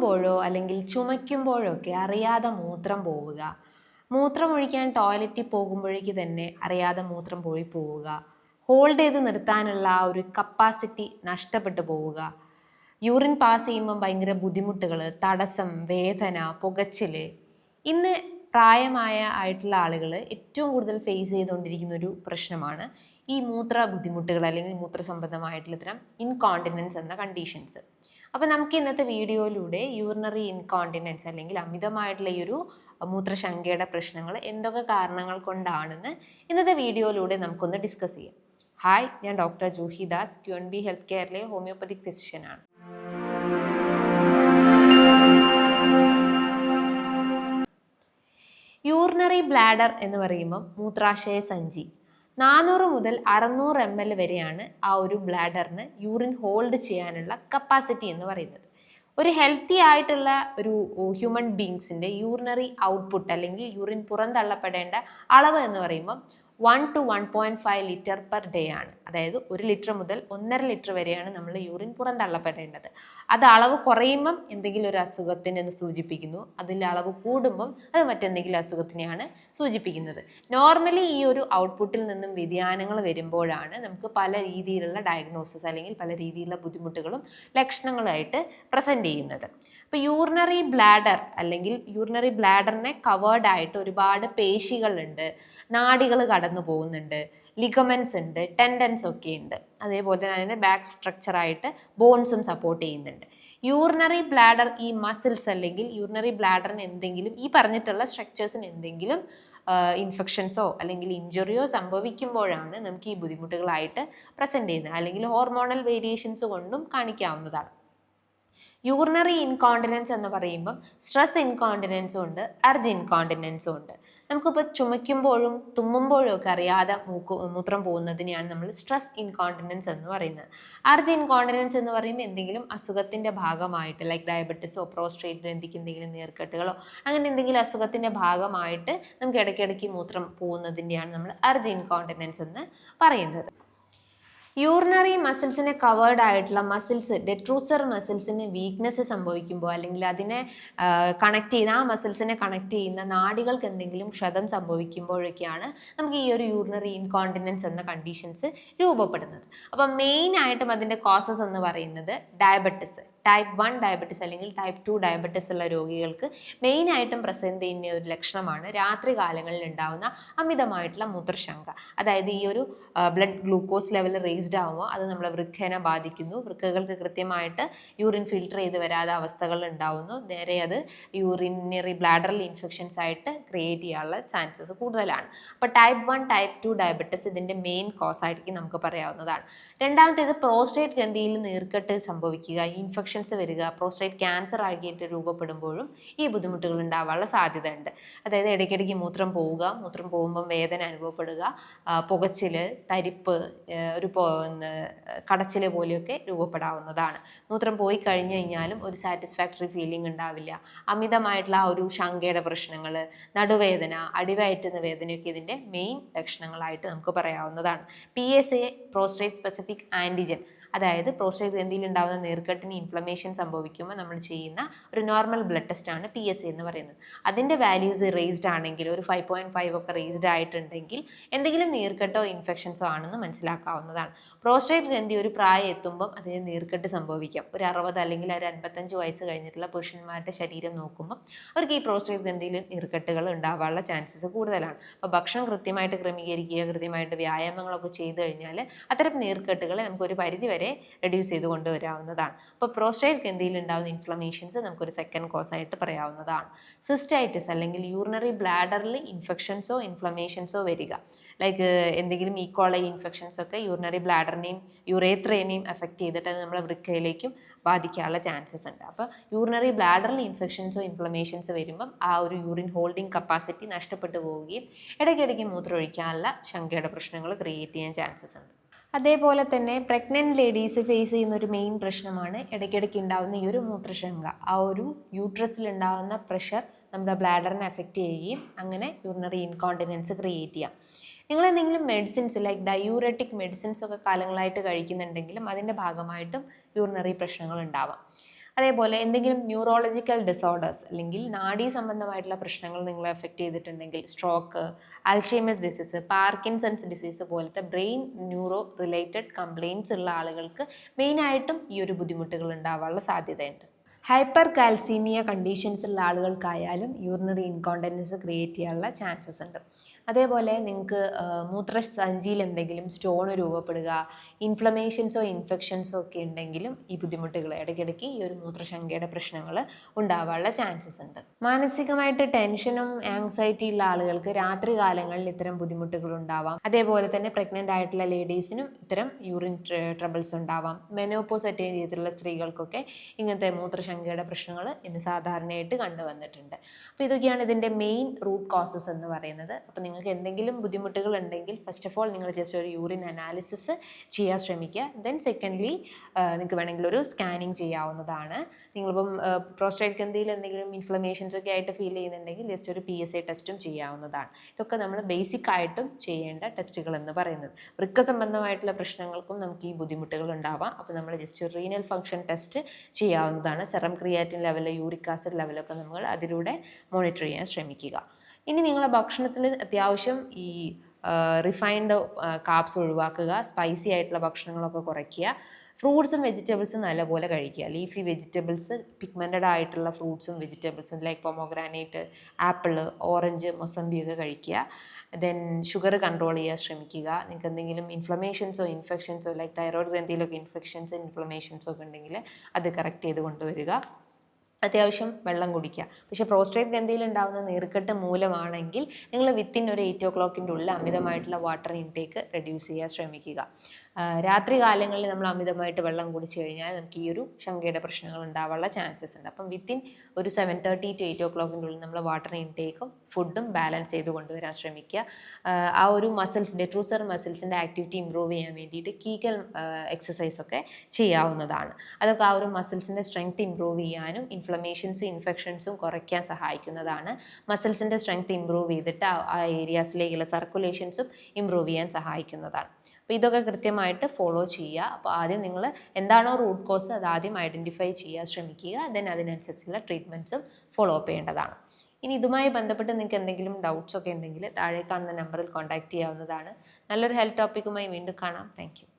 തുമ്മുമ്പോഴോ അല്ലെങ്കിൽ ചുമയ്ക്കുമ്പോഴോ ഒക്കെ അറിയാതെ മൂത്രം പോവുക. മൂത്രമൊഴിക്കാൻ ടോയ്ലറ്റിൽ പോകുമ്പോഴേക്ക് തന്നെ അറിയാതെ മൂത്രം പോയി പോവുക. ഹോൾഡ് ചെയ്ത് നിർത്താനുള്ള ആ ഒരു കപ്പാസിറ്റി നഷ്ടപ്പെട്ടു പോവുക. യൂറിൻ പാസ് ചെയ്യുമ്പം ഭയങ്കര ബുദ്ധിമുട്ടുകൾ തടസ്സം വേദന പുകച്ചിൽ ഇന്ന് പ്രായമായ ആയിട്ടുള്ള ആളുകൾ ഏറ്റവും കൂടുതൽ ഫേസ് ചെയ്തുകൊണ്ടിരിക്കുന്ന ഒരു പ്രശ്നമാണ് ഈ മൂത്ര ബുദ്ധിമുട്ടുകൾ അല്ലെങ്കിൽ മൂത്രസംബന്ധമായിട്ടുള്ള ഇത്തരം ഇൻകോണ്ടിനൻസ് എന്ന കണ്ടീഷൻസ് അപ്പോൾ നമുക്ക് ഇന്നത്തെ വീഡിയോയിലൂടെ യൂറിനറി ഇൻകോണ്ടിനൻസ് അല്ലെങ്കിൽ അമിതമായിട്ടുള്ള ഈ ഒരു മൂത്രശങ്കയുടെ പ്രശ്നങ്ങൾ എന്തൊക്കെ കാരണങ്ങൾ കൊണ്ടാണെന്ന് ഇന്നത്തെ വീഡിയോയിലൂടെ നമുക്കൊന്ന് ഡിസ്കസ് ചെയ്യാം. ഹായ് ഞാൻ doctor Juhi Das Q N B health കെയറിലെ homeopathic ഫിസിഷ്യനാണ് യൂറിനറി ബ്ലാഡർ എന്ന് പറയുമ്പോൾ മൂത്രാശയ സഞ്ചി. നാനൂറ് മുതൽ അറുന്നൂറ് എം എൽ വരെയാണ് ആ ഒരു ബ്ലാഡറിന് യൂറിൻ ഹോൾഡ് ചെയ്യാനുള്ള കപ്പാസിറ്റി എന്ന് പറയുന്നത്. ഒരു ഹെൽത്തി ആയിട്ടുള്ള ഒരു ഹ്യൂമൻ ബീങ്സിന്റെ യൂറിനറി ഔട്ട്പുട്ട് അല്ലെങ്കിൽ യൂറിൻ പുറന്തള്ളപ്പെടേണ്ട അളവ് എന്ന് പറയുമ്പോൾ one two one point five litre per day ആണ്. അതായത് ഒരു ലിറ്റർ മുതൽ ഒന്നര ലിറ്റർ വരെയാണ് നമ്മൾ യൂറിൻ പുറന്തള്ളപ്പെടേണ്ടത് അത് അളവ് കുറയുമ്പം എന്തെങ്കിലും ഒരു അസുഖത്തിനെ സൂചിപ്പിക്കുന്നു. അതിൽ അളവ് കൂടുമ്പം അത് മറ്റെന്തെങ്കിലും അസുഖത്തിനെയാണ് സൂചിപ്പിക്കുന്നത്. നോർമലി ഈ ഒരു ഔട്ട്പുട്ടിൽ നിന്നും വ്യതിയാനങ്ങൾ വരുമ്പോഴാണ് നമുക്ക് പല രീതിയിലുള്ള ഡയഗ്നോസിസ് അല്ലെങ്കിൽ പല രീതിയിലുള്ള ബുദ്ധിമുട്ടുകളും ലക്ഷണങ്ങളായിട്ട് പ്രസന്റ് ചെയ്യുന്നത്. ഇപ്പോൾ യൂറിനറി ബ്ലാഡർ അല്ലെങ്കിൽ യൂറിനറി ബ്ലാഡറിനെ കവേർഡ് ആയിട്ട് ഒരുപാട് പേശികളുണ്ട്. നാഡികൾ കടന്നു പോകുന്നുണ്ട്. ലിഗമെൻസ് ഉണ്ട് ടെൻഡൻസ് ഒക്കെ ഉണ്ട്. അതേപോലെ തന്നെ അതിന്റെ ബാക്ക് സ്ട്രക്ചറായിട്ട് ബോൺസും സപ്പോർട്ട് ചെയ്യുന്നുണ്ട്. യൂറിനറി ബ്ലാഡർ ഈ മസിൽസ് അല്ലെങ്കിൽ യൂറിനറി ബ്ലാഡറിന് എന്തെങ്കിലും ഈ പറഞ്ഞിട്ടുള്ള സ്ട്രക്ചേഴ്സിന് എന്തെങ്കിലും ഇൻഫെക്ഷൻസോ അല്ലെങ്കിൽ ഇഞ്ചുറിയോ സംഭവിക്കുമ്പോഴാണ് നമുക്ക് ഈ ബുദ്ധിമുട്ടുകളായിട്ട് പ്രസന്റ് ചെയ്യുന്നത്. അല്ലെങ്കിൽ ഹോർമോണൽ വേരിയേഷൻസ് കൊണ്ടും കാണിക്കാവുന്നതാണ്. യൂറിനറി ഇൻകോണ്ടിനൻസ് എന്ന് പറയുമ്പം സ്ട്രെസ് ഇൻകോണ്ടിനൻസും ഉണ്ട് അർജ് ഇൻകോണ്ടിനൻസും ഉണ്ട്. നമുക്കിപ്പോൾ ചുമയ്ക്കുമ്പോഴും തുമ്മുമ്പോഴും ഒക്കെ അറിയാതെ മൂക്ക് മൂത്രം പോകുന്നതിനെയാണ് നമ്മൾ സ്ട്രെസ് ഇൻകോണ്ടിനൻസ് എന്ന് പറയുന്നത്. അർജ് ഇൻകോണ്ടിനൻസ് എന്ന് പറയുമ്പോൾ എന്തെങ്കിലും അസുഖത്തിന്റെ ഭാഗമായിട്ട് ലൈക്ക് ഡയബറ്റിസോ പ്രോസ്ട്രേറ്റ് ഗ്രന്ഥിക്ക് എന്തെങ്കിലും നീർക്കെട്ടുകളോ അങ്ങനെ എന്തെങ്കിലും അസുഖത്തിന്റെ ഭാഗമായിട്ട് നമുക്ക് ഇടയ്ക്കിടയ്ക്ക് മൂത്രം പോകുന്നതിന്റെയാണ് നമ്മൾ അർജ് ഇൻകോണ്ടിനൻസ് എന്ന് പറയുന്നത്. യൂറിനറി മസിൽസിനെ കവേർഡ് ആയിട്ടുള്ള മസിൽസ് ഡെട്രൂസർ മസിൽസിന് വീക്ക്നെസ് സംഭവിക്കുമ്പോൾ അല്ലെങ്കിൽ അതിനെ കണക്ട് ചെയ്യുന്ന ആ മസിൽസിനെ കണക്ട് ചെയ്യുന്ന നാടികൾക്ക് എന്തെങ്കിലും ക്ഷതം സംഭവിക്കുമ്പോഴൊക്കെയാണ് നമുക്ക് ഈ ഒരു യൂറിനറി ഇൻകോണ്ടിനൻസ് എന്ന കണ്ടീഷൻസ് രൂപപ്പെടുന്നത്. അപ്പം മെയിൻ ആയിട്ടും അതിന്റെ കോസസ് എന്ന് പറയുന്നത് ഡയബറ്റിസ് ടൈപ്പ് വൺ ഡയബറ്റിസ് അല്ലെങ്കിൽ ടൈപ്പ് ടു ഡയബറ്റിസ് ഉള്ള രോഗികൾക്ക് മെയിനായിട്ടും പ്രസന്റ് ചെയ്യുന്ന ഒരു ലക്ഷണമാണ് രാത്രി കാലങ്ങളിൽ ഉണ്ടാകുന്ന അമിതമായിട്ടുള്ള മൂത്രശങ്ക. അതായത് ഈ ഒരു ബ്ലഡ് ഗ്ലൂക്കോസ് ലെവൽ റേസ്ഡ് ആകുമ്പോൾ അത് നമ്മളെ വൃക്കനെ ബാധിക്കുന്നു. വൃക്കകൾക്ക് കൃത്യമായിട്ട് യൂറിൻ ഫിൽട്ടർ ചെയ്ത് വരാതെ അവസ്ഥകൾ ഉണ്ടാവുന്നു. നേരെ അത് യൂറിനറി ബ്ലാഡറൽ ഇൻഫെക്ഷൻസ് ആയിട്ട് ക്രിയേറ്റ് ചെയ്യാനുള്ള ചാൻസസ് കൂടുതലാണ്. അപ്പോൾ type one type two diabetes ഇതിന്റെ മെയിൻ കോസ് ആയിരിക്കും നമുക്ക് പറയാവുന്നതാണ്. രണ്ടാമത്തേത് പ്രോസ്റ്റേറ്റ് ഗ്രന്ഥിയിൽ നീർക്കെട്ട് സംഭവിക്കുക ഇൻഫെക്ഷൻ ഇൻഫെക്ഷൻസ് വരിക പ്രോസ്റ്റേറ്റ് ക്യാൻസർ ആക്കിയിട്ട് രൂപപ്പെടുമ്പോഴും ഈ ബുദ്ധിമുട്ടുകൾ ഉണ്ടാവാനുള്ള സാധ്യതയുണ്ട്. അതായത് ഇടയ്ക്കിടയ്ക്ക് മൂത്രം പോവുക മൂത്രം പോകുമ്പം വേദന അനുഭവപ്പെടുക പുകച്ചിൽ തരിപ്പ് ഒരു കടച്ചിൽ പോലെയൊക്കെ രൂപപ്പെടാവുന്നതാണ്. മൂത്രം പോയി കഴിഞ്ഞു കഴിഞ്ഞാലും ഒരു സാറ്റിസ്ഫാക്ടറി ഫീലിംഗ് ഉണ്ടാവില്ല. അമിതമായിട്ടുള്ള ആ ഒരു ശങ്കയുടെ പ്രശ്നങ്ങൾ നടുവേദന അടിവയറ്റുന്ന വേദനയൊക്കെ ഇതിന്റെ മെയിൻ ലക്ഷണങ്ങളായിട്ട് നമുക്ക് പറയാവുന്നതാണ്. P S A prostate specific antigen അതായത് പ്രോസ്റ്റേറ്റ് ഗ്രന്ഥിയിൽ ഉണ്ടാകുന്ന നീർക്കെട്ടിന് ഇൻഫ്ലമേഷൻ സംഭവിക്കുമ്പോൾ നമ്മൾ ചെയ്യുന്ന ഒരു നോർമൽ ബ്ലഡ് ടെസ്റ്റ് ആണ് പി എസ് എന്ന് പറയുന്നത്. അതിന്റെ വാല്യൂസ് റേസ്ഡ് ആണെങ്കിൽ ഒരു ഫൈവ് പോയിന്റ് ഫൈവ് ഒക്കെ റേസ്ഡ് ആയിട്ടുണ്ടെങ്കിൽ എന്തെങ്കിലും നീർക്കെട്ടോ ഇൻഫെക്ഷൻസോ ആണെന്ന് മനസ്സിലാക്കാവുന്നതാണ്. പ്രോസ്റ്റേറ്റ് ഗ്രന്ഥി ഒരു പ്രായം എത്തുമ്പം അതിന് നീർക്കെട്ട് സംഭവിക്കാം. ഒരു അറുപത് അല്ലെങ്കിൽ ഒരു അൻപത്തഞ്ച് വയസ്സ് കഴിഞ്ഞിട്ടുള്ള പുരുഷന്മാരുടെ ശരീരം നോക്കുമ്പോൾ അവർക്ക് ഈ പ്രോസ്റ്റേറ്റ് ഗ്രന്ഥിയിൽ നീർക്കെട്ടുകൾ ഉണ്ടാവാനുള്ള ചാൻസസ് കൂടുതലാണ്. അപ്പോൾ ഭക്ഷണം കൃത്യമായിട്ട് ക്രമീകരിക്കുക കൃത്യമായിട്ട് വ്യായാമങ്ങളൊക്കെ ചെയ്തു കഴിഞ്ഞാൽ അത്തരം നീർക്കെട്ടുകളെ നമുക്ക് ഒരു പരിധി വരെ റെഡ്യൂസ് ചെയ്ത് കൊണ്ടുവരാവുന്നതാണ്. അപ്പോൾ പ്രോസ്റ്റേറ്റ് ഗ്രന്ഥിയിൽ ഉണ്ടാകുന്ന ഇൻഫ്ലമേഷൻസ് നമുക്കൊരു സെക്കൻഡ് കോസ് ആയിട്ട് പറയാവുന്നതാണ്. സിസ്റ്റൈറ്റിസ് അല്ലെങ്കിൽ യൂറിനറി ബ്ലാഡറിൽ ഇൻഫെക്ഷൻസോ ഇൻഫ്ലമേഷൻസോ വരിക. ലൈക്ക് എന്തെങ്കിലും ഈക്കോളൈ ഇൻഫെക്ഷൻസ് ഒക്കെ യൂറിനറി ബ്ലാഡറിനെയും യുറേത്രേനെയും എഫക്റ്റ് ചെയ്തിട്ട് അത് നമ്മളെ വൃക്കയിലേക്കും ബാധിക്കാനുള്ള ചാൻസസ് ഉണ്ട്. അപ്പോൾ യൂറിനറി ബ്ലാഡറിൽ ഇൻഫെക്ഷൻസോ ഇൻഫ്ലമേഷൻസ് വരുമ്പം ആ ഒരു യൂറിൻ ഹോൾഡിംഗ് കപ്പാസിറ്റി നഷ്ടപ്പെട്ടു പോവുകയും ഇടയ്ക്കിടയ്ക്ക് മൂത്രം ഒഴിക്കാനുള്ള ശങ്കയുടെ പ്രശ്നങ്ങൾ ക്രിയേറ്റ് ചെയ്യാൻ ചാൻസസ് ഉണ്ട്. അതേപോലെ തന്നെ പ്രഗ്നന്റ് ലേഡീസ് ഫേസ് ചെയ്യുന്ന ഒരു മെയിൻ പ്രശ്നമാണ് ഇടയ്ക്കിടയ്ക്ക് ഉണ്ടാകുന്ന ഈ ഒരു മൂത്രശങ്ക ആ ഒരു യൂട്രസിൽ ഉണ്ടാകുന്ന പ്രഷർ നമ്മുടെ ബ്ലാഡറിനെ എഫക്റ്റ് ചെയ്യുകയും അങ്ങനെ യൂറിനറി ഇൻകോണ്ടിനൻസ് ക്രിയേറ്റ് ചെയ്യാം. നിങ്ങൾ എന്തെങ്കിലും മെഡിസിൻസ് ലൈക്ക് ഡയൂററ്റിക് മെഡിസിൻസ് ഒക്കെ കാലങ്ങളായിട്ട് കഴിക്കുന്നുണ്ടെങ്കിലും അതിന്റെ ഭാഗമായിട്ടും യൂറിനറി പ്രശ്നങ്ങൾ ഉണ്ടാവാം. അതേപോലെ എന്തെങ്കിലും ന്യൂറോളജിക്കൽ ഡിസോർഡേഴ്സ് അല്ലെങ്കിൽ നാഡി സംബന്ധമായിട്ടുള്ള പ്രശ്നങ്ങൾ നിങ്ങളെ എഫക്റ്റ് ചെയ്തിട്ടുണ്ടെങ്കിൽ stroke Alzheimer's disease Parkinson's disease പോലത്തെ ബ്രെയിൻ ന്യൂറോ റിലേറ്റഡ് കംപ്ലയിൻസ് ഉള്ള ആളുകൾക്ക് മെയിനായിട്ടും ഈ ഒരു ബുദ്ധിമുട്ടുകൾ ഉണ്ടാവാനുള്ള സാധ്യതയുണ്ട്. ഹൈപ്പർ കാൽസീമിയ കണ്ടീഷൻസ് ഉള്ള ആളുകൾക്കായാലും യൂറിനറി ഇൻകോണ്ടൻസ് ക്രിയേറ്റ് ചെയ്യാനുള്ള ചാൻസസ് ഉണ്ട്. അതേപോലെ നിങ്ങൾക്ക് മൂത്രസഞ്ചിയിൽ എന്തെങ്കിലും സ്റ്റോൺ രൂപപ്പെടുക ഇൻഫ്ലമേഷൻസോ ഇൻഫെക്ഷൻസോ ഒക്കെ ഉണ്ടെങ്കിലും ഈ ബുദ്ധിമുട്ടുകൾ ഇടയ്ക്കിടയ്ക്ക് ഈ ഒരു മൂത്രശങ്കയുടെ പ്രശ്നങ്ങൾ ഉണ്ടാവാനുള്ള ചാൻസസ് ഉണ്ട്. മാനസികമായിട്ട് ടെൻഷനും ആങ്സൈറ്റി ഉള്ള ആളുകൾക്ക് രാത്രി കാലങ്ങളിൽ ഇത്തരം ബുദ്ധിമുട്ടുകൾ ഉണ്ടാവാം. അതേപോലെ തന്നെ പ്രഗ്നന്റ് ആയിട്ടുള്ള ലേഡീസിനും ഇത്തരം യൂറിൻ ട്രബിൾസ് ഉണ്ടാവാം. മെനോപ്പോസ് അറ്റൈൻ ചെയ്തിട്ടുള്ള സ്ത്രീകൾക്കൊക്കെ ഇങ്ങനത്തെ മൂത്രശങ്കയുടെ പ്രശ്നങ്ങൾ ഇന്ന് സാധാരണയായിട്ട് കണ്ടുവന്നിട്ടുണ്ട്. അപ്പോൾ ഇതൊക്കെയാണ് ഇതിന്റെ മെയിൻ റൂട്ട് കോസസ് എന്ന് പറയുന്നത്. അപ്പോൾ നിങ്ങൾക്ക് എന്തെങ്കിലും ബുദ്ധിമുട്ടുകൾ ഉണ്ടെങ്കിൽ ഫസ്റ്റ് ഓഫ് ഓൾ നിങ്ങൾ ജസ്റ്റ് ഒരു യൂറിൻ അനാലിസിസ് ചെയ്യാൻ ശ്രമിക്കുക. ദെൻ സെക്കൻഡ്ലി നിങ്ങൾക്ക് വേണമെങ്കിൽ ഒരു സ്കാനിങ് ചെയ്യാവുന്നതാണ്. നിങ്ങളിപ്പം പ്രോസ്റ്റേറ്റ് ഗ്രന്ഥിയിൽ എന്തെങ്കിലും ഇൻഫ്ലമേഷൻസ് ഒക്കെ ആയിട്ട് ഫീൽ ചെയ്യുന്നുണ്ടെങ്കിൽ ജസ്റ്റ് ഒരു പി എസ് ഐ ടെസ്റ്റും ചെയ്യാവുന്നതാണ്. ഇതൊക്കെ നമ്മൾ ബേസിക് ആയിട്ടും ചെയ്യേണ്ട ടെസ്റ്റുകൾ എന്ന് പറയുന്നത്. വൃക്ക സംബന്ധമായിട്ടുള്ള പ്രശ്നങ്ങൾക്കും നമുക്ക് ഈ ബുദ്ധിമുട്ടുകൾ ഉണ്ടാവാം. അപ്പോൾ നമ്മൾ ജസ്റ്റ് ഒരു റീനൽ ഫംഗ്ഷൻ ടെസ്റ്റ് ചെയ്യാവുന്നതാണ്. Serum creatinine level uric acid ലെവലൊക്കെ നമ്മൾ അതിലൂടെ മോണിറ്റർ ചെയ്യാൻ ശ്രമിക്കുക. ഇനി നിങ്ങളെ ഭക്ഷണത്തിൽ അത്യാവശ്യം ഈ റിഫൈൻഡ് കാപ്സ് ഒഴിവാക്കുക സ്പൈസി ആയിട്ടുള്ള ഭക്ഷണങ്ങളൊക്കെ കുറയ്ക്കുക. ഫ്രൂട്ട്സും വെജിറ്റബിൾസും നല്ലപോലെ കഴിക്കുക. ലീഫി വെജിറ്റബിൾസ് പിഗ്മെന്റഡ് ആയിട്ടുള്ള ഫ്രൂട്ട്സും വെജിറ്റബിൾസും like pomegranate apple orange mosambi ഒക്കെ കഴിക്കുക. ദെൻ ഷുഗർ കൺട്രോൾ ചെയ്യാൻ ശ്രമിക്കുക. നിങ്ങൾക്ക് എന്തെങ്കിലും ഇൻഫ്ലമേഷൻസോ ഇൻഫെക്ഷൻസോ ലൈക്ക് തൈറോയ്ഡ് ഗ്രന്ഥിയിലൊക്കെ ഇൻഫെക്ഷൻസ് ഇൻഫ്ലമേഷൻസോ ഒക്കെ ഉണ്ടെങ്കിൽ അത് കറക്റ്റ് ചെയ്ത് കൊണ്ടുവരിക. അത്യാവശ്യം വെള്ളം കുടിക്കുക. പക്ഷേ പ്രോസ്ട്രേറ്റ് ഗ്രന്ഥിയിൽ ഉണ്ടാകുന്ന നീർക്കെട്ട് മൂലമാണെങ്കിൽ നിങ്ങൾ വിത്തിൻ ഒരു എയ്റ്റ് ഓ ക്ലോക്കിന്റെ ഉള്ളിൽ അമിതമായിട്ടുള്ള വാട്ടർ ഇൻടേക്ക് റെഡ്യൂസ് ചെയ്യാൻ ശ്രമിക്കുക. രാത്രി കാലങ്ങളിൽ നമ്മൾ അമിതമായിട്ട് വെള്ളം കുടിച്ചു കഴിഞ്ഞാൽ നമുക്ക് ഈ ഒരു ശങ്കയുടെ പ്രശ്നങ്ങൾ ഉണ്ടാവാനുള്ള ചാൻസസ് ഉണ്ട്. അപ്പം വിത്തിൻ ഒരു സെവൻ തേർട്ടി ടു എയ്റ്റ് ഓ ക്ലോക്കിന്റെ ഉള്ളിൽ നമ്മൾ വാട്ടർ ഇൻടേക്കും ഫുഡും ബാലൻസ് ചെയ്ത് കൊണ്ടുവരാൻ ശ്രമിക്കുക. ആ ഒരു മസിൽസ് ഡെട്രൂസർ മസിൽസിന്റെ ആക്ടിവിറ്റി ഇമ്പ്രൂവ് ചെയ്യാൻ വേണ്ടിയിട്ട് കീഗൽ എക്സസൈസൊക്കെ ചെയ്യാവുന്നതാണ്. അതൊക്കെ ആ ഒരു മസിൽസിന്റെ സ്ട്രെങ്ത് ഇമ്പ്രൂവ് ചെയ്യാനും ഇൻഫ്ലമേഷൻസും ഇൻഫെക്ഷൻസും കുറയ്ക്കാൻ സഹായിക്കുന്നതാണ്. മസിൽസിന്റെ സ്ട്രെങ്ത് ഇമ്പ്രൂവ് ചെയ്തിട്ട് ആ ഏരിയാസിലേക്കുള്ള സർക്കുലേഷൻസും ഇമ്പ്രൂവ് ചെയ്യാൻ സഹായിക്കുന്നതാണ്. അപ്പോൾ ഇതൊക്കെ കൃത്യമായിട്ട് ഫോളോ ചെയ്യുക. അപ്പോൾ ആദ്യം നിങ്ങൾ എന്താണോ റൂട്ട് കോസ് അത് ആദ്യം ഐഡന്റിഫൈ ചെയ്യാൻ ശ്രമിക്കുക. ദെൻ അതിനനുസരിച്ചുള്ള ട്രീറ്റ്മെന്റ്സും ഫോളോ അപ്പ് ചെയ്യേണ്ടതാണ്. ഇനി ഇതുമായി ബന്ധപ്പെട്ട് നിങ്ങൾക്ക് എന്തെങ്കിലും ഡൗട്ട്സ് ഒക്കെ ഉണ്ടെങ്കിൽ താഴെ കാണുന്ന നമ്പറിൽ കോൺടാക്റ്റ് ചെയ്യാവുന്നതാണ്. നല്ലൊരു ഹെൽത്ത് ടോപ്പിക്കുമായി വീണ്ടും കാണാം. താങ്ക്